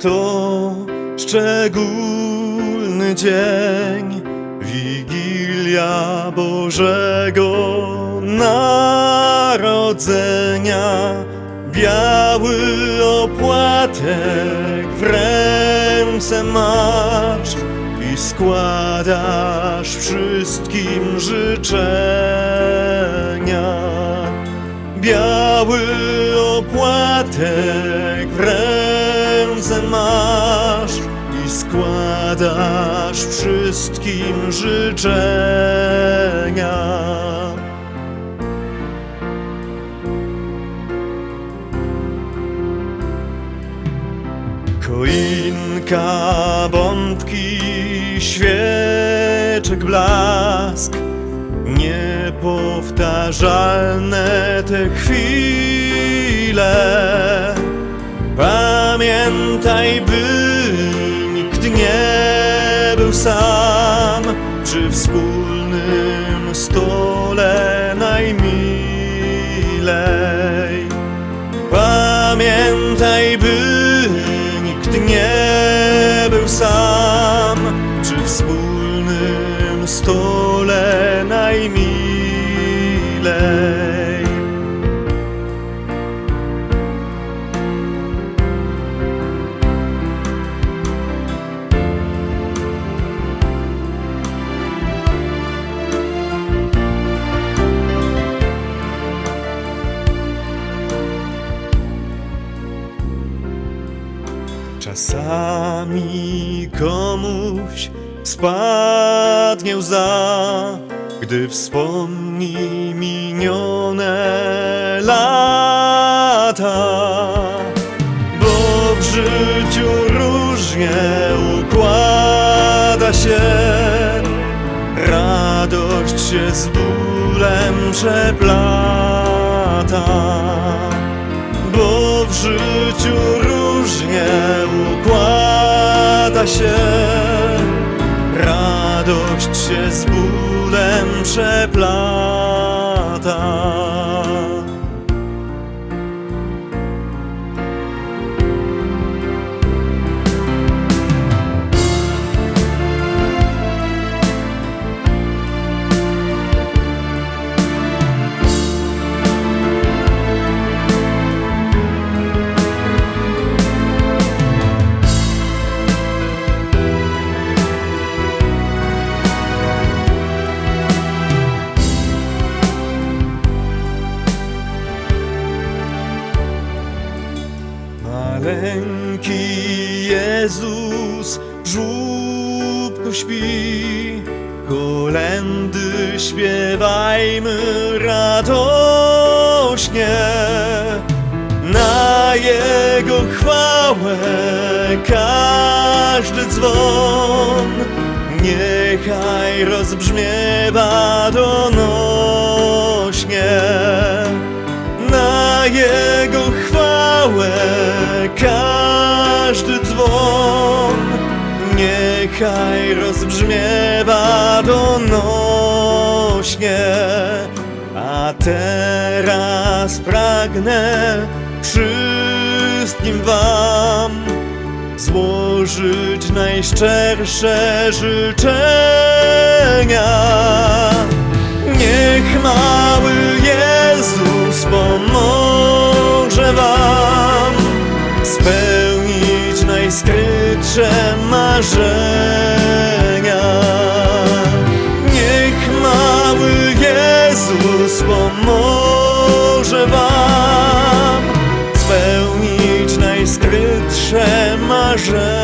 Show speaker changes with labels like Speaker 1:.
Speaker 1: To szczególny dzień, Wigilia Bożego Narodzenia. Biały opłatek w ręce masz i składasz wszystkim życzenia. Biały opłatek w ręce masz i składasz wszystkim życzenia. Choinka, bombki, świeczek blask Niepowtarzalne te chwile Pamiętaj, by nikt nie był sam Przy wspólnym stole najmilej. Pamiętaj, by Czasami komuś spadnie łza, gdy wspomni minione lata. Bo w życiu różnie układa się, radość się z bólem przeplata bo w życiu różnie układa się. Radość się z bólem przeplata. Jezus w śpi, kolendy śpiewajmy radośnie. Na Jego chwałę każdy dzwon niechaj rozbrzmiewa donośnie na Jego chwałę każdy dzwon niechaj rozbrzmiewa donośnie. A teraz pragnę wszystkim Wam złożyć najszczersze życzenia. Niech mały marzenia. Niech mały Jezus pomoże Wam spełnić najskrytsze marzenia.